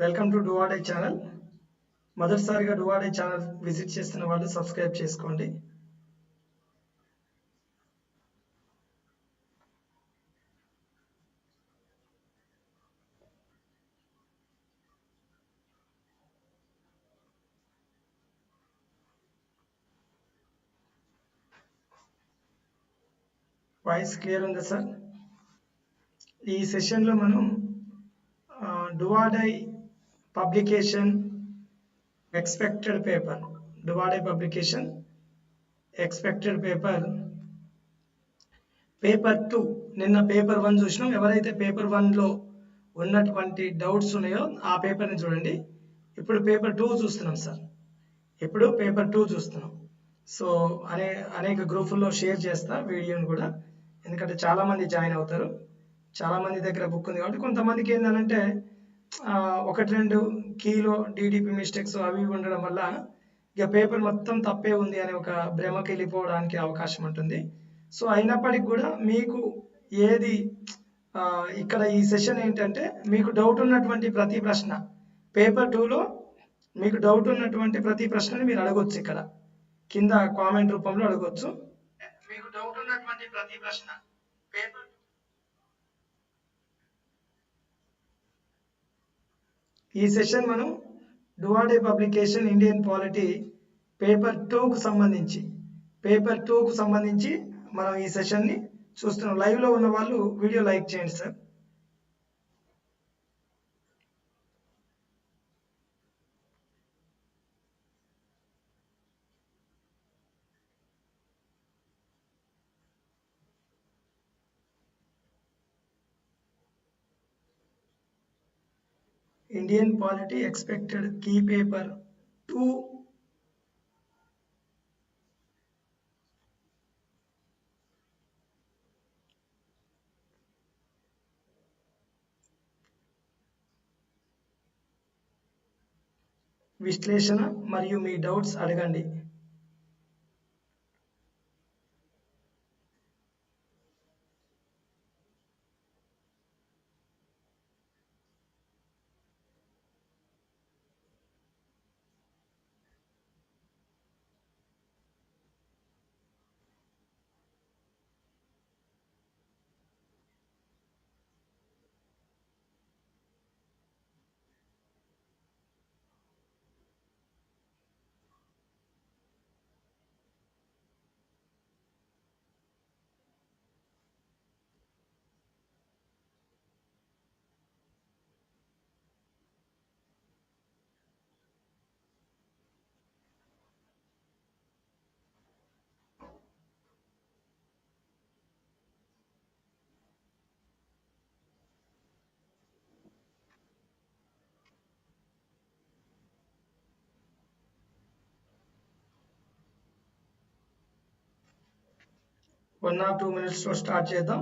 Welcome to డువాడే channel మొదటిసారిగా డువాడే channel visit చేస్తున్న వాళ్ళు సబ్స్క్రైబ్ చేసుకోండి. వాయిస్ క్లియర్ ఉందా సార్ ఈ సెషన్లో మనం డువాడై publication expected paper. డువాడై publication expected paper. Paper two. నిన్న పేపర్ వన్ చూసినాం. ఎవరైతే పేపర్ వన్లో ఉన్నటువంటి డౌట్స్ ఉన్నాయో ఆ పేపర్ని చూడండి. ఇప్పుడు పేపర్ టూ చూస్తున్నాం సార్. ఇప్పుడు పేపర్ టూ చూస్తున్నాం. సో అనే అనేక గ్రూపుల్లో షేర్ చేస్తా వీడియోని కూడా. ఎందుకంటే చాలామంది జాయిన్ అవుతారు. చాలా మంది దగ్గర బుక్ ఉంది కాబట్టి కొంతమందికి ఏంటంటే ఒకటి రెండు కీలో డీడీపీ మిస్టేక్స్ అవి ఉండడం వల్ల ఇక పేపర్ మొత్తం తప్పే ఉంది అనే ఒక భ్రమకి వెళ్ళిపోవడానికి అవకాశం ఉంటుంది. సో అయినప్పటికీ కూడా మీకు ఏది ఇక్కడ ఈ సెషన్ ఏంటంటే మీకు డౌట్ ఉన్నటువంటి ప్రతి ప్రశ్న. పేపర్ టూలో మీకు డౌట్ ఉన్నటువంటి ప్రతి ప్రశ్నని మీరు అడగొచ్చు ఇక్కడ. కింద కామెంట్ రూపంలో అడగొచ్చు. మీకు డౌట్ ఉన్నటువంటి ప్రతి ప్రశ్న పేపర్ ఈ సెషన్ మనం డువాడే పబ్లికేషన్ ఇండియన్ పాలిటీ పేపర్ టూకు సంబంధించి పేపర్ టూకు సంబంధించి మనం ఈ సెషన్ని చూస్తున్నాం. లైవ్లో ఉన్న వాళ్ళు వీడియో లైక్ చేయండి sir. Indian polity expected key paper two విశ్లేషణ మరియు మీ డౌట్స్ అడగండి. వన్ ఆర్ టూ మినిట్స్లో స్టార్ట్ చేద్దాం.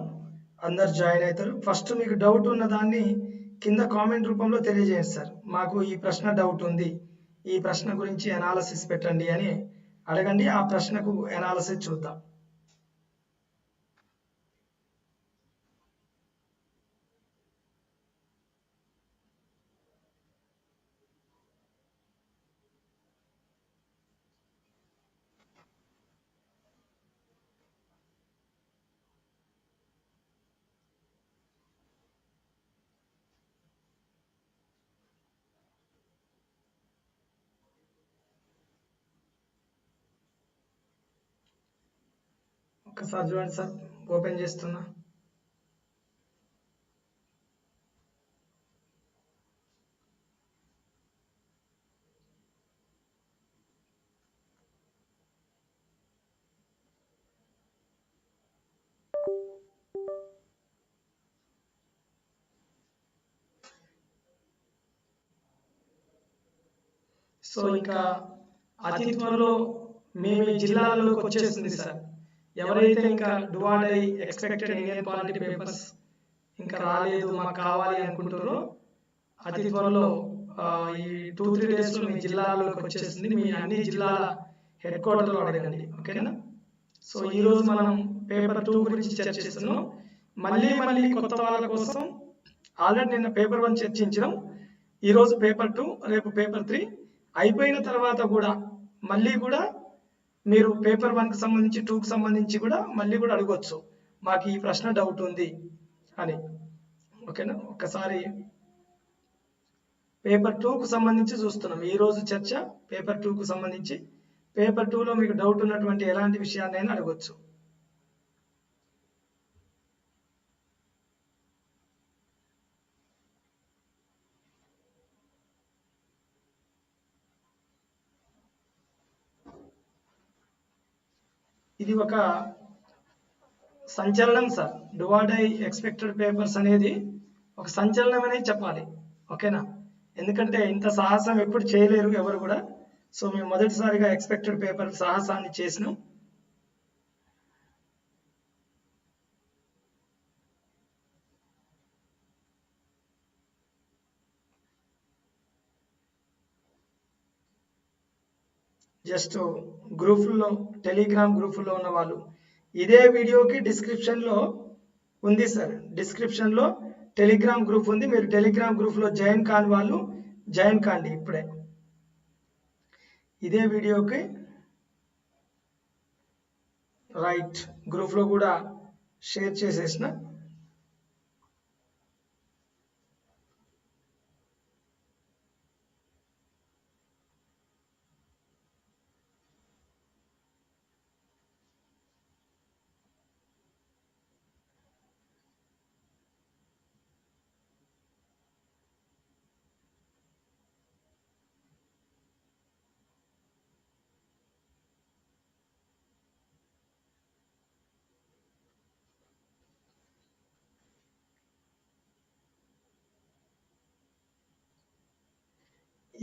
అందరు జాయిన్ అవుతారు. ఫస్ట్ మీకు డౌట్ ఉన్న దాన్ని కింద కామెంట్ రూపంలో తెలియజేయండి సార్ మాకు ఈ ప్రశ్న డౌట్ ఉంది. ఈ ప్రశ్న గురించి అనాలసిస్ పెట్టండి అని అడగండి. ఆ ప్రశ్నకు అనాలసిస్ చూద్దాం. సార్ చూడండి సార్ ఓపెన్ చేస్తున్నా. సో ఇంకా అతి త్వరలో మీ జిల్లాలోకి వచ్చేస్తుంది సార్. ఎవరైతే ఇంకా డువాడై ఎక్స్పెక్టెడ్ ఇండియన్ పాలిటీ పేపర్స్ ఇంకా రాలేదు మాకు కావాలి అనుకుంటారో అతి త్వరలో ఈ టూ త్రీ డేస్లో మీ జిల్లాలోకి వచ్చేసింది. మీ అన్ని జిల్లాల హెడ్ క్వార్టర్లో అడగండి. ఓకేనా సో ఈరోజు మనం పేపర్ టూ గురించి చర్చిస్తున్నాం. మళ్ళీ మళ్ళీ కొత్త వాళ్ళ కోసం ఆల్రెడీ నిన్న పేపర్ వన్ చర్చించడం ఈరోజు పేపర్ టూ రేపు పేపర్ త్రీ అయిపోయిన తర్వాత కూడా మళ్ళీ కూడా మీరు పేపర్ వన్కి సంబంధించి టూకి సంబంధించి కూడా మళ్ళీ కూడా అడగవచ్చు మాకు ఈ ప్రశ్న డౌట్ ఉంది అని. ఓకేనా ఒకసారి పేపర్ టూకు సంబంధించి చూస్తున్నాం. ఈ రోజు చర్చ పేపర్ టూకు సంబంధించి. పేపర్ టూలో మీకు డౌట్ ఉన్నటువంటి ఎలాంటి విషయాన్నైనా అడగొచ్చు. ఇది ఒక సంచలనం సార్. డువాడై ఎక్స్పెక్టెడ్ పేపర్స్ అనేది ఒక సంచలనం అనేది చెప్పాలి. ఓకేనా? ఎందుకంటే ఇంత సాహసం ఎప్పుడు చేయలేరు ఎవరు కూడా. సో మేము మొదటిసారిగా ఎక్స్పెక్టెడ్ పేపర్ సాహసాన్ని చేసినాం. జస్ట్ గ్రూపుల్లో టెలిగ్రామ్ గ్రూపుల్లో ఉన్న వాళ్ళు. ఇదే వీడియోకి డిస్క్రిప్షన్లో ఉంది సార్. డిస్క్రిప్షన్లో టెలిగ్రామ్ గ్రూప్ ఉంది. మీరు టెలిగ్రామ్ గ్రూప్లో జాయిన్ కాని వాళ్ళు జాయిన్ కాండి ఇప్పుడే. ఇదే వీడియోకి రైట్ గ్రూప్లో కూడా షేర్ చేసేసిన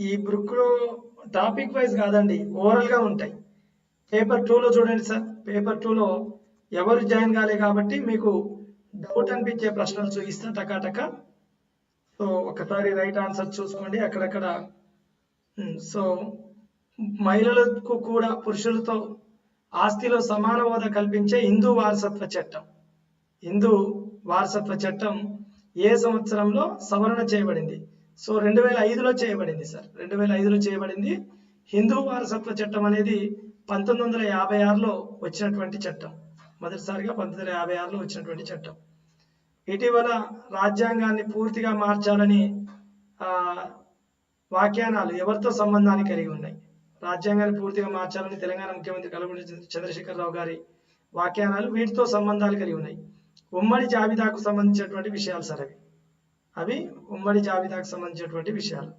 ఈ బుక్లో టాపిక్ వైజ్ కాదండి ఓవరాల్గా ఉంటాయి. పేపర్ టూలో చూడండి సార్ పేపర్ టూలో ఎవరు జాయిన్ కాలే కాబట్టి మీకు డౌట్ అనిపించే ప్రశ్నలు చూపిస్తా టకాటక సో ఒకసారి రైట్ ఆన్సర్ చూసుకోండి అక్కడక్కడ. Hmm, సో మహిళలకు కూడా పురుషులతో ఆస్తిలో సమాన హోదా కల్పించే హిందూ వారసత్వ చట్టం. హిందూ వారసత్వ చట్టం ఏ సంవత్సరంలో సవరణ చేయబడింది? సో రెండు వేల ఐదులో చేయబడింది సార్. రెండు వేల ఐదులో చేయబడింది. హిందూ వారసత్వ చట్టం అనేది పంతొమ్మిది వందల యాభై ఆరులో వచ్చినటువంటి చట్టం. మొదటిసారిగా పంతొమ్మిది వందల యాభై ఆరులో వచ్చినటువంటి చట్టం. ఇటీవల రాజ్యాంగాన్ని పూర్తిగా మార్చాలని వాక్యానాలు ఎవరితో సంబంధాన్ని కలిగి ఉన్నాయి? రాజ్యాంగాన్ని పూర్తిగా మార్చాలని తెలంగాణ ముఖ్యమంత్రి కల్వకుంట్ల చంద్రశేఖరరావు గారి వాక్యానాలు వీటితో సంబంధాలు కలిగి ఉన్నాయి. ఉమ్మడి జాబితాకు సంబంధించినటువంటి విషయాలు సార్ అవి. అవి ఉమ్మడి జాబితాకు సంబంధించినటువంటి విషయాలు.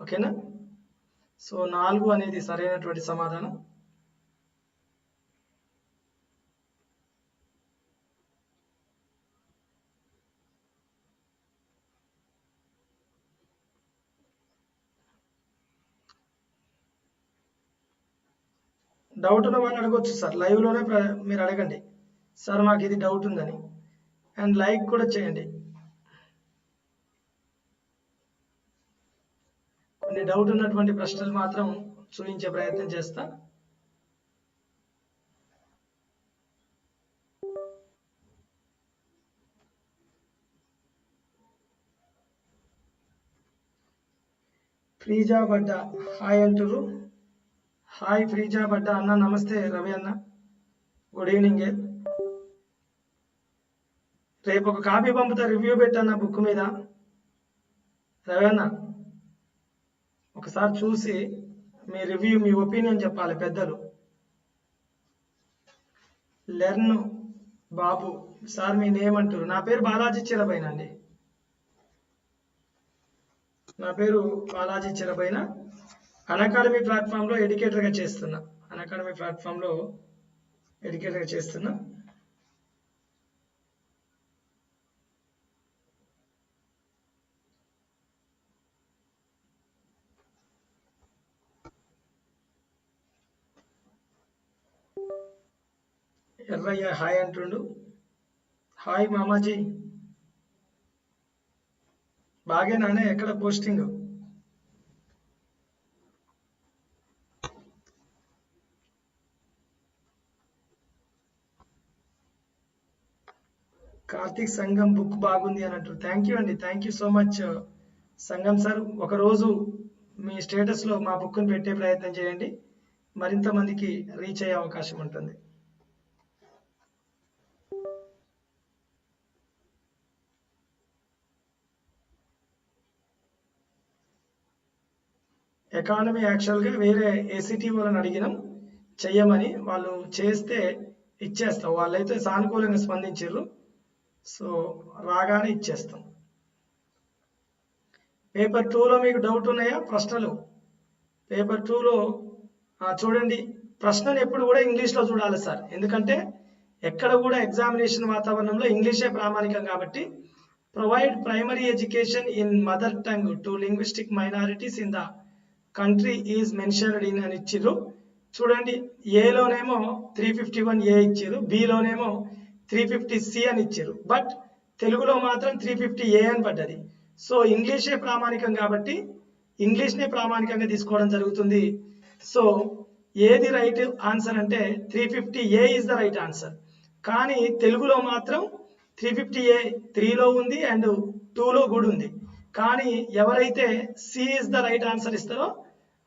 ఓకేనా? సో నాలుగు అనేది సరైనటువంటి సమాధానం. డౌట్ ఉన్న వాళ్ళు అడగొచ్చు సార్. లైవ్లోనే మీరు అడగండి. సార్ మాకు ఇది డౌట్ ఉందని. అండ్ లైక్ కూడా చేయండి. కొన్ని డౌట్ ఉన్నటువంటి ప్రశ్నలు మాత్రం చూపించే ప్రయత్నం చేస్తా. ఫ్రీజా బడ్డ హాయ్ అంటురు హాయ్ ఫ్రీజా బడ్డ అన్న నమస్తే రవి అన్న. గుడ్ ఈవినింగ్ రేపు ఒక కాపీ పంపుతా రివ్యూ పెట్టన్న బుక్ మీద. రవేనా ఒకసారి చూసి మీ రివ్యూ మీ ఒపీనియన్ చెప్పాలి పెద్దలు. లెర్న్ బాబు సార్ మీ నేమ్ అంటారు నా పేరు బాలాజీ చిరబైన అండి. నా పేరు బాలాజీ చిరబైన. అకాడమీ ప్లాట్ఫామ్లో ఎడ్యుకేటర్గా చేస్తున్నా. అకాడమీ ప్లాట్ఫామ్లో ఎడ్యుకేటర్గా చేస్తున్నా. ఎర్రయ్య హాయ్ అంటుండు. హాయ్ మామాజీ. బాగేనానే ఎక్కడ పోస్టింగ్? కార్తీక్ సంఘం బుక్ బాగుంది అని అంటారు థ్యాంక్ యూ అండి థ్యాంక్ యూ సో మచ్ సంఘం సార్ ఒకరోజు మీ స్టేటస్లో మా బుక్ను పెట్టే ప్రయత్నం చేయండి. మరింత మందికి రీచ్ అయ్యే అవకాశం ఉంటుంది. ఎకానమీ యాక్చువల్గా వేరే ఏసీటీ వాళ్ళని అడిగినాం. చెయ్యమని వాళ్ళు చేస్తే ఇచ్చేస్తాం. వాళ్ళైతే సానుకూలంగా స్పందించారు సో రాగానే ఇచ్చేస్తాం. పేపర్ టూలో మీకు డౌట్ ఉన్నాయా? ప్రశ్నలు. పేపర్ టూలో చూడండి. ప్రశ్నను ఎప్పుడు కూడా ఇంగ్లీష్లో చూడాలి సార్. ఎందుకంటే ఎక్కడ కూడా ఎగ్జామినేషన్ వాతావరణంలో ఇంగ్లీషే ప్రామాణికం కాబట్టి provide primary education in mother tongue to linguistic minorities in the country is mentioned in అని ఇచ్చిర్రు చూడండి ఏలోనేమో త్రీ ఫిఫ్టీ వన్ ఏ ఇచ్చారు బిలోనేమో త్రీ ఫిఫ్టీ సి అని ఇచ్చారు బట్ తెలుగులో మాత్రం త్రీ ఫిఫ్టీ ఏ అని పడ్డది సో ఇంగ్లీషే ప్రామాణికం కాబట్టి ఇంగ్లీష్నే ప్రామాణికంగా తీసుకోవడం జరుగుతుంది సో ఏది రైట్ ఆన్సర్ అంటే three fifty A is the right answer కానీ తెలుగులో మాత్రం త్రీ ఫిఫ్టీ ఏ త్రీలో ఉంది అండ్ టూలో కూడా ఉంది కానీ ఎవరైతే C is the right answer ఇస్తారో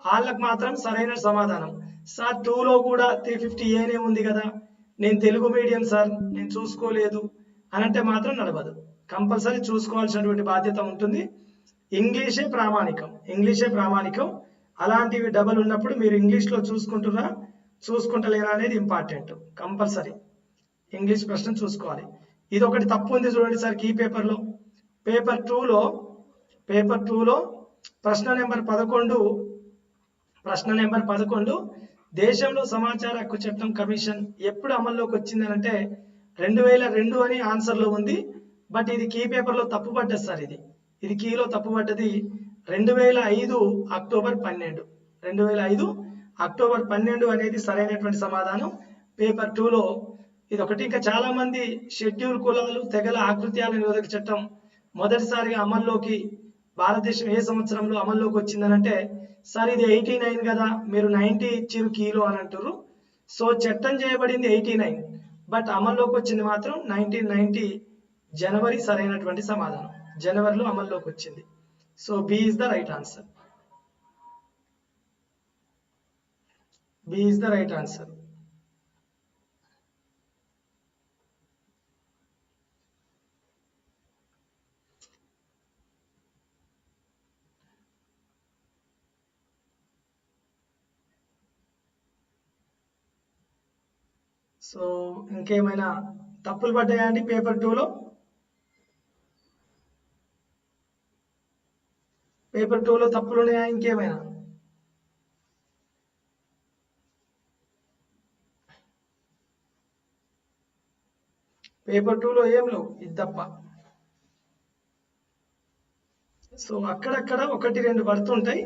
వాళ్ళకు మాత్రం సరైన సమాధానం. సార్ టూలో కూడా త్రీ ఫిఫ్టీ ఏనే ఉంది కదా. నేను తెలుగు మీడియం సార్. నేను చూసుకోలేదు అనంటే అంటే మాత్రం నడవదు. కంపల్సరీ చూసుకోవాల్సినటువంటి బాధ్యత ఉంటుంది. ఇంగ్లీషే ప్రామాణికం. ఇంగ్లీషే ప్రామాణికం. అలాంటివి డబల్ ఉన్నప్పుడు మీరు ఇంగ్లీష్లో చూసుకుంటున్నా చూసుకుంటలేరా అనేది ఇంపార్టెంట్. కంపల్సరీ. ఇంగ్లీష్ ప్రశ్న చూసుకోవాలి. ఇది ఒకటి తప్పు ఉంది చూడండి సార్ కీ పేపర్లో. పేపర్ టూలో పేపర్ టూలో ప్రశ్న నెంబర్ పదకొండు ప్రశ్న నెంబర్ పదకొండు. దేశంలో సమాచార హక్కు చట్టం కమిషన్ ఎప్పుడు అమల్లోకి వచ్చింది అంటే రెండు వేల రెండు అని ఆన్సర్లో ఉంది. బట్ ఇది కీ పేపర్లో తప్పుపడ్డది సార్ ఇది. ఇది కీలో తప్పుపడ్డది రెండు వేల ఐదు అక్టోబర్ పన్నెండు. రెండు వేల ఐదు అక్టోబర్ పన్నెండు అనేది సరైనటువంటి సమాధానం. పేపర్ టూలో ఇది ఒకటి ఇంకా చాలా మంది షెడ్యూల్ కులాలు తెగల ఆకృత్యాల నిరోధక చట్టం మొదటిసారిగా అమల్లోకి భారతదేశం ఏ సంవత్సరంలో అమల్లోకి వచ్చిందనంటే సార్ ఇది ఎయిటీ నైన్ కదా మీరు నైన్టీ ఇచ్చిరు కీలో అని అంటారు సో చట్టం చేయబడింది ఎయిటీ నైన్ బట్ అమల్లోకి వచ్చింది మాత్రం నైన్టీన్ నైన్టీ జనవరి సరైనటువంటి సమాధానం. జనవరిలో అమల్లోకి వచ్చింది. So B is the right answer B is the right answer so ఇంకేమైనా తప్పులు పడ్డాయా అండి పేపర్ టూలో? పేపర్ టూలో తప్పులు ఉన్నాయా? ఇంకేమైనా? పేపర్ టూలో ఏం లేవు ఇది తప్ప. సో అక్కడక్కడ ఒకటి రెండు పడుతుంటాయి.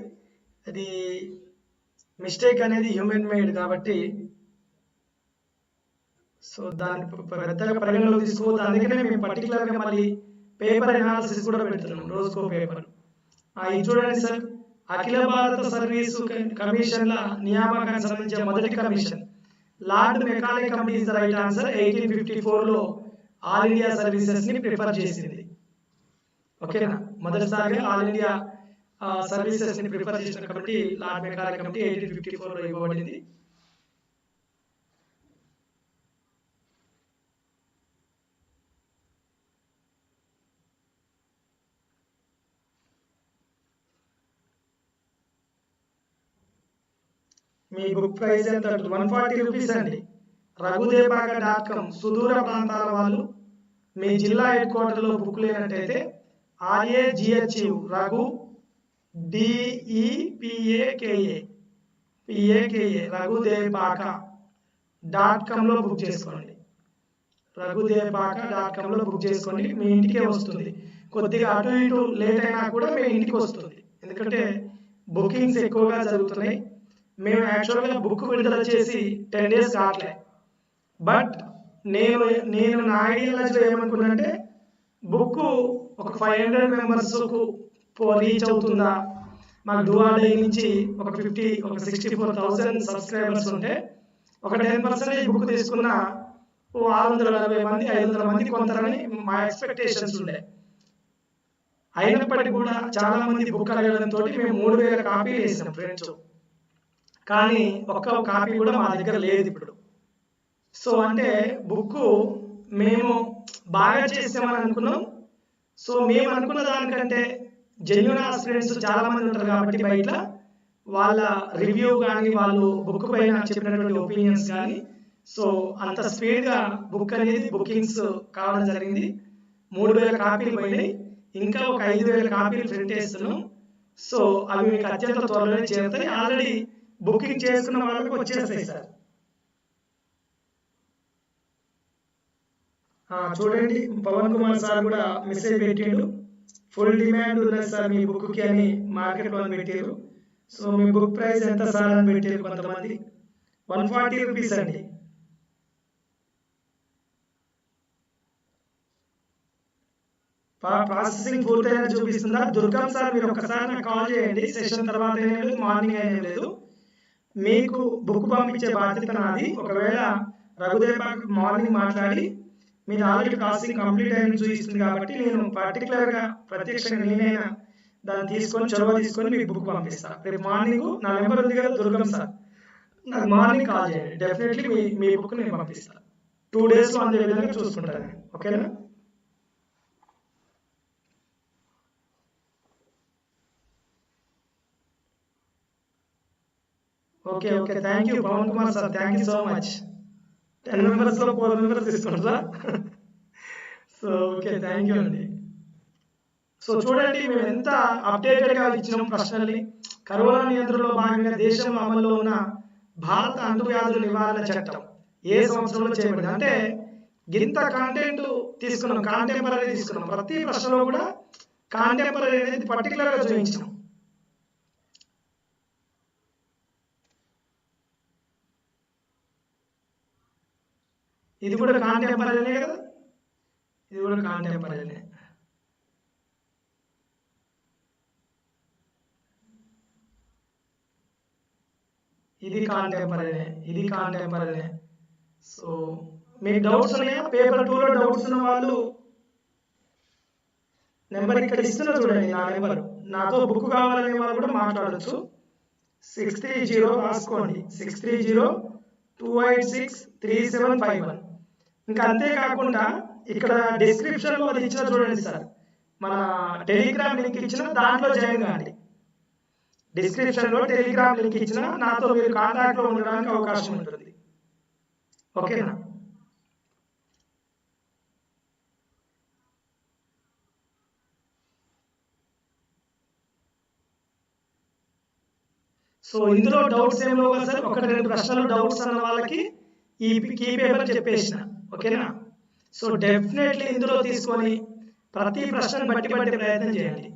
అది మిస్టేక్ అనేది హ్యూమన్ మేడ్ కాబట్టి సో దాన్ని పెద్దగా పరిగణలో తీసుకోవద్దు అందుకనే మేము పర్టికులర్గా మళ్ళీ పేపర్ అనాలిసిస్ కూడా పెడుతున్నాం రోజుకో పేపర్ ఇది చూడండి సార్ అఖిల భారత సర్వీసు కమిషన్ల నియామకానికి సంబంధించిన మొదటి commission. Lord mechanic committee is the right answer eighteen fifty ఫోర్లో ఆల్ ఇండియా సర్వీసెస్ని ప్రిఫర్ చేసింది. ఓకేనా? మొదటిసారిగా ఆల్ ఇండియా సర్వీసెస్ని ప్రిఫర్ చేసిన committee lord mechanic committee eighteen fifty ఫోర్లో ఇవ్వబడింది. మీ బుక్ ప్రైస్ ఎంత వన్ ఫార్టీ రూపీస్ అండి. రఘుదేపాక డాట్ కామ్ సుదూర ప్రాంతాల వాళ్ళు మీ జిల్లా హెడ్ క్వార్టర్లో book లేనట్టయితే R A G H U Raghu D E P A K A P A K A Raghudepaka dot కామ్లో book చేసుకోండి. రఘుదేపాక డాట్ కామ్లో బుక్ చేసుకోండి మీ ఇంటికే వస్తుంది. కొద్దిగా అటు ఇటు లేట్ అయినా కూడా మీ ఇంటికి వస్తుంది. ఎందుకంటే బుకింగ్స్ ఎక్కువగా జరుగుతున్నాయి. మేము యాక్చువల్గా బుక్ విడుదల చేసి టెన్ డేస్ కావట్లే బట్ నేను నేను నా ఐడియాలజీలో ఏమనుకున్నానంటే బుక్ ఒక ఫైవ్ హండ్రెడ్ మెంబర్స్కు రీచ్ అవుతుందా? మాకు డువాడై నుంచి ఒక ఫిఫ్టీ ఒక సిక్స్టీ ఫోర్ థౌసండ్ సబ్స్క్రైబర్స్ ఉంటే ఒక టెన్ పర్సెంటేజ్ బుక్ తీసుకున్న ఆరు వందల నలభై మంది ఐదు వందల మంది కొంతారని మా ఎక్స్పెక్టేషన్స్ ఉండే. అయినప్పటికీ కూడా చాలా మంది బుక్ అడగడంతో మేము మూడు వేల కాపీలు వేసాం ఫ్రెండ్స్. కానీ ఒక్క కాపీ కూడా మా దగ్గర లేదు ఇప్పుడు సో అంటే బుక్ మేము బాగా చేసామని అనుకున్నాం. సో మేము అనుకున్న దానికంటే జెన్యున్ ఆస్పిరెంట్స్ చాలా మంది ఉంటారు కాబట్టి బయట వాళ్ళ రివ్యూ కానీ వాళ్ళు బుక్ పైన చెప్పినటువంటి ఒపీనియన్స్ కానీ సో అంత స్పీడ్గా బుక్ అనేది బుకింగ్స్ కావడం జరిగింది. మూడు వేల కాపీలు పోయినాయి. ఇంకా ఒక ఐదు వేల కాపీలు ప్రింట్ చేస్తున్నాం. సో అవి మీకు అత్యంత త్వరలోనే చేరుతాయి. ఆల్రెడీ బుకింగ్ చేసుకున్న వాళ్ళకి వచ్చేస్తాయి సార్. చూడండి పవన్ కుమార్ సార్ కూడా మెసేజ్ పెట్టిండు. ఫుల్ డిమాండ్ ఉన్నది సార్ మీ బుక్కి అని మార్కెట్లో పెట్టారు సో మీ బుక్ ప్రైస్ ఎంత సార్ అని పెట్టారు కొంతమంది. వన్ ఫార్టీ రూపీస్ అండి. ప్రాసెసింగ్ పూర్తయినా చూపిస్తుందా? దుర్గం సార్ మీరు ఒకసారి నాకు కాల్ చేయండి. సెషన్ తర్వాత మార్నింగ్ ఏం లేదు. మీకు బుక్ పంపించే బాధ్యత నాది. ఒకవేళ రఘుదేవ్ మార్నింగ్ మాట్లాడి మీరు ఆల్రెడీ ప్రాసెసింగ్ కంప్లీట్ అయిన చూపిస్తుంది కాబట్టి నేను పర్టికులర్గా ప్రత్యక్షంగా నేనైనా దాన్ని తీసుకొని చొరవ తీసుకొని మీకు బుక్ పంపిస్తాను రేపు మార్నింగ్ నా నెంబర్ ఉంది కదా దుర్గం సార్ నాకు మార్నింగ్ కాల్ చేయండి. డెఫినెట్లీ మీ మీ బుక్ నేను పంపిస్తాను టూ డేస్ అందే విధంగా చూసుకుంటాను ఓకేనా? Okay okay thank you Pavan Kumar sir thank you so much ten మెంబర్స్లో ఫోర్ మెంబర్స్ తీసుకుంటారా సో ఓకే థ్యాంక్ యూ అండి. సో చూడండి మేము ఎంత అప్డేటెడ్గా ఇచ్చినాం ప్రశ్నల్ని. కరోనా నియంత్రణలో భాగంగా దేశం అమల్లో ఉన్న భారత అంటువ్యాధుల నివారణ చట్టం ఏ సంవత్సరంలో చేయబడింది? అంటే ఇంత కాంటెంట్ తీసుకున్నాం కాంటెంపరీ తీసుకున్నాం. ప్రతి ప్రశ్నలో కూడా కాంటెంపరీ అనేది పర్టికులర్గా చూపించినాం. ఇది కూడా కాంటెంపరీనే కదా? ఇది కూడా కాంటెంపరీనే ఇది కాంటెంపరీనే ఇది కాంటెంపరీనే సో మీకు డౌట్స్ ఉన్నాయా? పేపర్ టూలో డౌట్స్ ఉన్న వాళ్ళు నెంబర్ ఇక్కడ ఇస్తున్నా చూడండి నా నెంబర్. నాతో బుక్ కావాలనే వాళ్ళు కూడా మాట్లాడచ్చు. సిక్స్ త్రీ జీరో రాసుకోండి. Six three zero two eight six three seven five one ఇంకా అంతేకాకుండా ఇక్కడ డిస్క్రిప్షన్లో అది ఇచ్చిన చూడండి సార్. మన టెలిగ్రామ్ లింక్ ఇచ్చిన దాంట్లో జాయిన్ కాండి. డిస్క్రిప్షన్లో టెలిగ్రామ్ లింక్ ఇచ్చిన నాతో మీరు కాంటాక్ట్లో ఉండడానికి అవకాశం ఉంటుంది. ఓకేనా? సో ఇందులో డౌట్స్ ఏమో కదా సార్? ఒకటి రెండు ప్రశ్నలు డౌట్స్ అన్న వాళ్ళకి ఈ కీ పేపర్ చెప్పేసిన. ఓకేనా? సో డెఫినెట్లీ ఇందులో తీసుకొని ప్రతి ప్రశ్నను బట్టి పట్టే ప్రయత్నం చేయండి.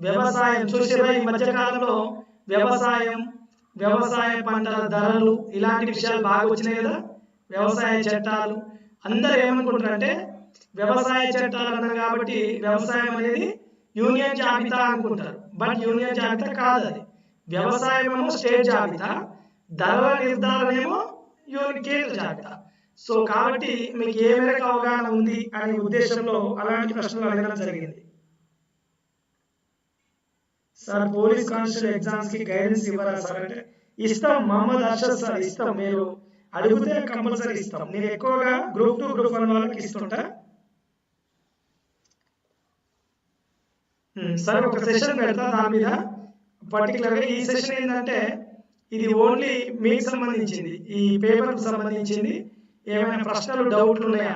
వ్యవసాయం చూసేవా ఈ మధ్య కాలంలో వ్యవసాయం వ్యవసాయ పంటల ధరలు ఇలాంటి విషయాలు బాగా వచ్చినాయి కదా? వ్యవసాయ చట్టాలు. అందరూ ఏమనుకుంటారంటే వ్యవసాయ చట్టాలు అన్నారు కాబట్టి వ్యవసాయం అనేది యూనియన్ జాబితా అనుకుంటారు. బట్ యూనియన్ జాబితా కాదు అది. వ్యవసాయం ఏమో స్టేట్ జాబితా ధరల నిర్ధారణ ఏమో యూనియన్ జాబితా సో కాబట్టి మీకు ఏ మేరకు అవగాహన ఉంది అనే ఉద్దేశంలో అలాంటి ప్రశ్నలు అడగడం జరిగింది. సార్ పోలీస్ కానిస్టేబుల్ ఎగ్జామ్స్కి గైడెన్స్ ఇవ్వరా సార్ అంటే ఇస్తాం మహమ్మద్ అర్షద్ సార్ ఇస్తాం మీరు. అడిగితే కంపల్సరీ ఇస్తాం. నేను ఎక్కువగా గ్రూప్ టూ గ్రూప్ వన్ వాళ్ళకి ఇస్తుంటా? సార్ ఒక సెషన్ పెడతా దాని మీద. పర్టికులర్గా ఈ సెషన్ ఏంటంటే ఇది ఓన్లీ మీకు సంబంధించింది. ఈ పేపర్కు సంబంధించింది. ఏమైనా ప్రశ్నలు డౌట్లు ఉన్నాయా?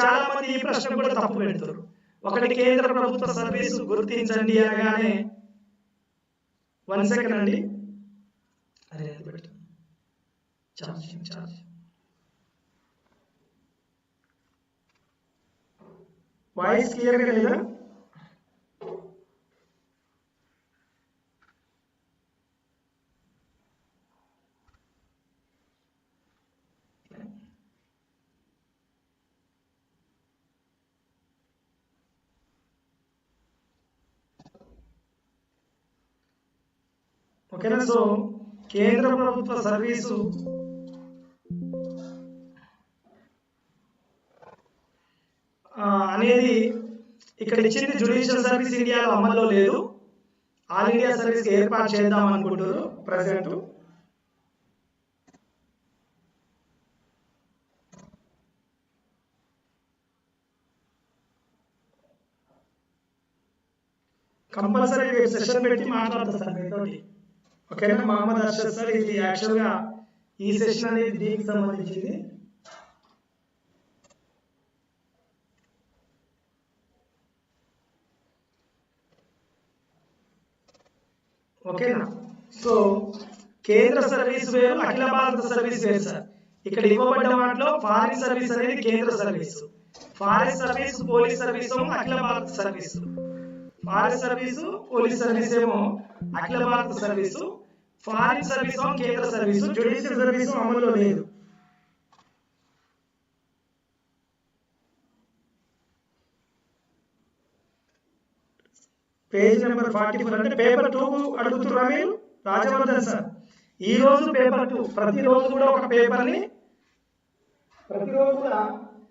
చాలా మంది ఈ ప్రశ్న కూడా తప్పు పెడతారు. ఒకటి కేంద్ర ప్రభుత్వ సర్వీసు గుర్తించండి అనగానే వన్ సెకండ్ అండి. అరే పెట్టు వాయిస్ క్లియర్గా లేదా? ఓకేనా సో కేంద్ర ప్రభుత్వ సర్వీసు. అనేది ఇక్కడ ఇచ్చింది జుడిషియల్ సర్వీస్ ఇండియాలో అమల్లో లేదు. ఆల్ ఇండియా సర్వీస్ ఏర్పాటు చేద్దాం అనుకుంటున్నారు ప్రజెంట్. కంపల్సరీ సెషన్ పెట్టి మాట్లాడతారు సార్ మీతో ఓకేనా మహమ్మద్ అర్షద్ సార్ ఇది యాక్చువల్గా ఈ సెషన్ అనేది దీనికి సంబంధించింది. ఓకేనా? సో కేంద్ర సర్వీస్ వేరు అఖిల భారత సర్వీస్ వేరు సార్. ఇక్కడ ఇవ్వబడ్డ వాటిలో ఫారిన్ సర్వీస్ అనేది కేంద్ర service. Foreign service police service అఖిల భారత service. Foreign service police service ఏమో అఖిల భారత సర్వీసు ఫారిన్ సర్వీస్ కేంద్ర సర్వీసు జ్యుడిషియల్ సర్వీస్ అమల్లో లేదు. పేజ్ నెంబర్ ఫార్టీ ఫోర్ అంటే పేపర్ టూ అడుగుతున్నా మీరు? రాజవర్ధన్ సార్ ఈ రోజు పేపర్ టూ ప్రతిరోజు కూడా ఒక పేపర్ని ప్రతిరోజు కూడా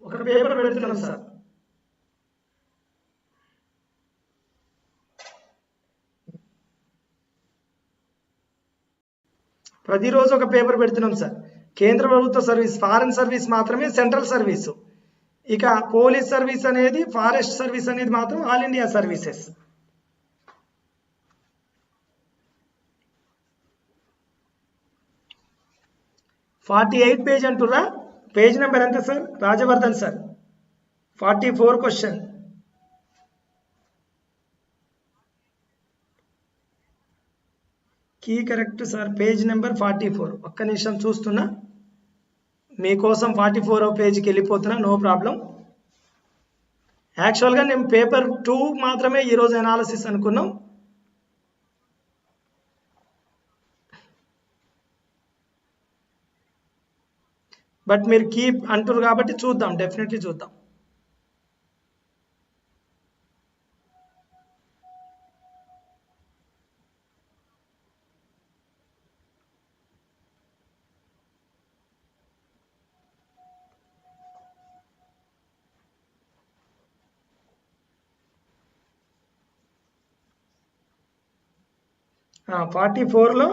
ఒక పేపర్ పెడుతున్నాం సార్. ప్రతిరోజు ఒక పేపర్ పెడుతున్నాం సార్. కేంద్ర ప్రభుత్వ సర్వీస్ ఫారెన్ సర్వీస్ మాత్రమే సెంట్రల్ సర్వీసు. ఇక పోలీస్ సర్వీస్ అనేది ఫారెస్ట్ సర్వీస్ అనేది మాత్రం all India services. Forty eight page అంటురా page number ఎంత sir? Rajavardhan sir. Forty four question. Key correct sir page number forty four ఒక్క నిమిషం చూస్తున్నా. మీకోసం ఫార్టీ ఫోర్ పేజ్కి వెళ్ళిపోతున్నా. నో ప్రాబ్లం యాక్చువల్గా నేను పేపర్ టూ మాత్రమే ఈరోజు అనాలసిస్ అనుకున్నాం. బట్ మీరు కీప్ అంటారు కాబట్టి చూద్దాం. డెఫినెట్లీ చూద్దాం. ఫార్టీ ఫోర్లో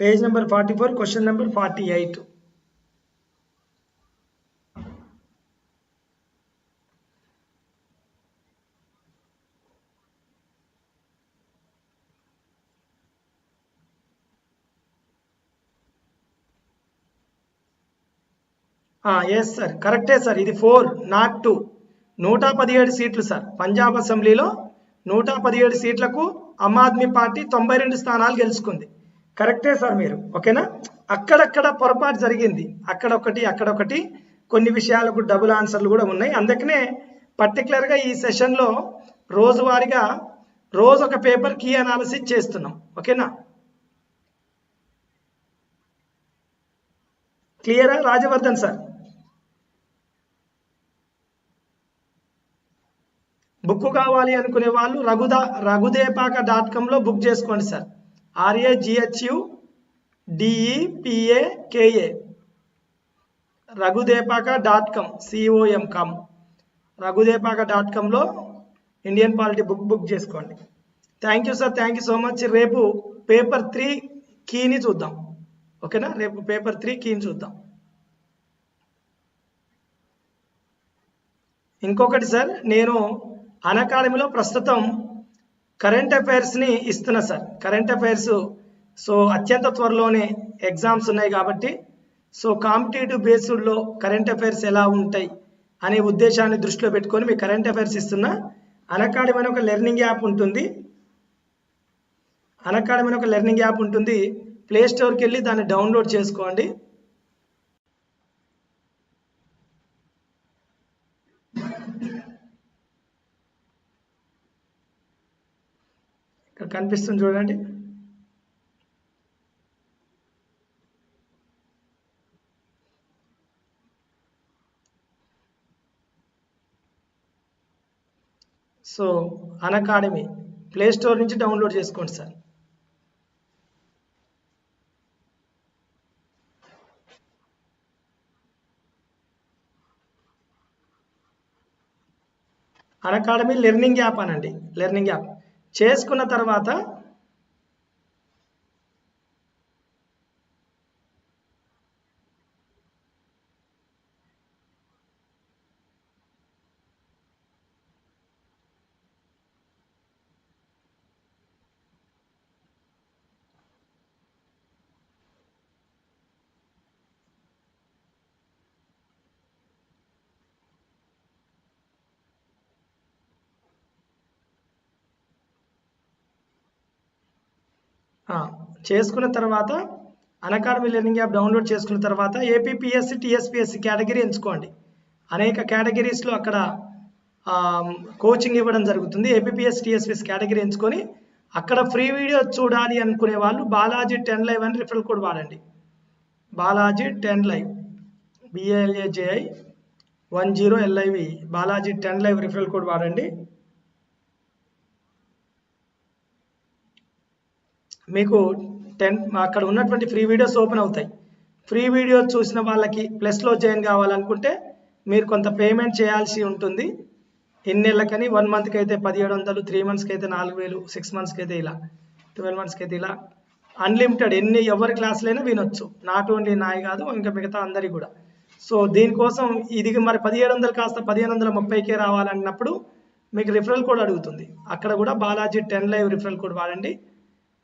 page number forty four question number forty eight. Yes sir కరెక్టే సార్ ఇది ఫోర్ నాట్ టూ నూట పదిహేడు సీట్లు సార్ పంజాబ్ అసెంబ్లీలో నూట పదిహేడు సీట్లకు ఆమ్ ఆద్మీ పార్టీ తొంభై రెండు స్థానాలు గెలుచుకుంది. కరెక్టే సార్ మీరు. ఓకేనా? అక్కడక్కడ పొరపాటు జరిగింది. అక్కడొకటి అక్కడొకటి కొన్ని విషయాలకు డబుల్ ఆన్సర్లు కూడా ఉన్నాయి. అందుకనే పర్టికులర్గా ఈ సెషన్లో రోజువారీగా రోజు ఒక పేపర్ కీ అనాలిసిస్ చేస్తున్నాం. ఓకేనా? క్లియరా? రాజవర్ధన్ సార్. బుక్ కావాలి అనుకునే వాళ్ళు రఘుదా రఘుదేపాక డాట్ కామ్లో బుక్ చేసుకోండి sir. R A G H U D E P A K A Raghudepaka dot com C O M com Raghudepaka dot కామ్లో Indian polity book book చేసుకోండి. Thank you sir thank you so much రేపు paper three కీని చూద్దాం. ఓకేనా రేపు paper three కీని చూద్దాం. ఇంకొకటి sir నేను అకాడమీలో ప్రస్తుతం కరెంట్ అఫైర్స్ని ఇస్తున్నా సార్. కరెంట్ అఫైర్స్ సో అత్యంత త్వరలోనే ఎగ్జామ్స్ ఉన్నాయి కాబట్టి సో కాంపిటేటివ్ బేస్డ్లో కరెంట్ అఫైర్స్ ఎలా ఉంటాయి అనే ఉద్దేశాన్ని దృష్టిలో పెట్టుకొని మీ కరెంట్ అఫైర్స్ ఇస్తున్నా అనకాడమీ అనే ఒక లెర్నింగ్ యాప్ ఉంటుంది. అనకాడమీ అనే ఒక లెర్నింగ్ యాప్ ఉంటుంది. ప్లే స్టోర్కి వెళ్ళి దాన్ని డౌన్లోడ్ చేసుకోండి. ఇక్కడ కనిపిస్తుంది చూడండి. సో అనకాడమీ ప్లే స్టోర్ నుంచి డౌన్లోడ్ చేసుకోండి సార్. అనకాడమీ లెర్నింగ్ యాప్ అనండి లెర్నింగ్ యాప్. చేసుకున్న తర్వాత ఆ, చేసుకున్న తర్వాత అకాడమీ లెర్నింగ్ యాప్ డౌన్లోడ్ చేసుకున్న తర్వాత ఏపీపీఎస్సి టీఎస్పిఎస్సి కేటగిరీ ఎంచుకోండి. అనేక కేటగిరీస్లో అక్కడ కోచింగ్ ఇవ్వడం జరుగుతుంది. ఏపీపీఎస్ టీఎస్పీఎస్ కేటగిరీ ఎంచుకొని అక్కడ ఫ్రీ వీడియో చూడాలి అనుకునే వాళ్ళు బాలాజీ టెన్ లైవ్ అని రిఫరల్ కోడ్ వాడండి. Balaji ten live BLAJI one zero LIV Balaji ten live referral code వాడండి. మీకు టెన్ అక్కడ ఉన్నటువంటి ఫ్రీ వీడియోస్ ఓపెన్ అవుతాయి. ఫ్రీ వీడియో చూసిన వాళ్ళకి ప్లస్లో జాయిన్ కావాలనుకుంటే మీరు కొంత పేమెంట్ చేయాల్సి ఉంటుంది. ఎన్ని నెలలకని? వన్ మంత్కి అయితే పదిహేడు వందలు త్రీ మంత్స్కి అయితే నాలుగు వేలు సిక్స్ మంత్స్కి అయితే ఇలా ట్వెల్వ్ మంత్స్కి అయితే ఇలా. అన్లిమిటెడ్ ఎన్ని ఎవరి క్లాసులైనా వినొచ్చు. నాట్ ఓన్లీ నాయి కాదు ఇంకా మిగతా అందరి కూడా. సో దీనికోసం ఇది మరి పదిహేడు వందలు కాస్త పదిహేను వందల ముప్పైకే రావాలన్నప్పుడు మీకు రిఫరల్ కోడ్ అడుగుతుంది. అక్కడ కూడా Balaji ten live referral code వాడండి.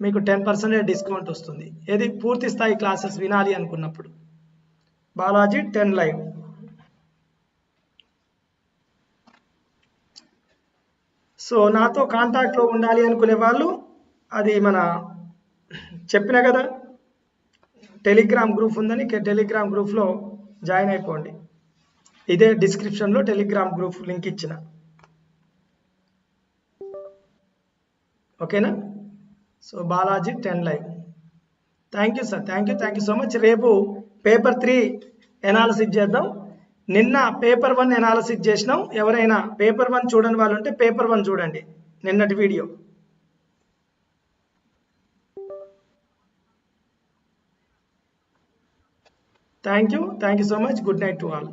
మీకు టెన్ పర్సెంటేజ్ డిస్కౌంట్ వస్తుంది. ఏది పూర్తి స్థాయి క్లాసెస్ వినాలి అనుకున్నప్పుడు. బాలాజీ టెన్ లైవ్ సో నాతో కాంటాక్ట్లో ఉండాలి అనుకునే వాళ్ళు అది మన చెప్పిన కదా టెలిగ్రామ్ గ్రూప్ ఉందని టెలిగ్రామ్ గ్రూప్లో జాయిన్ అయిపోండి. ఇదే డిస్క్రిప్షన్లో టెలిగ్రామ్ గ్రూప్ లింక్ ఇచ్చిన. ఓకేనా? So Balaji ten live thank you sir thank you thank you so much రేపు పేపర్ త్రీ ఎనాలిసిస్ చేద్దాం. నిన్న పేపర్ వన్ ఎనాలిసిస్ చేసినాం. ఎవరైనా పేపర్ వన్ చూడని వాళ్ళు ఉంటే పేపర్ వన్ చూడండి. నిన్నటి video thank you thank you so much good night to all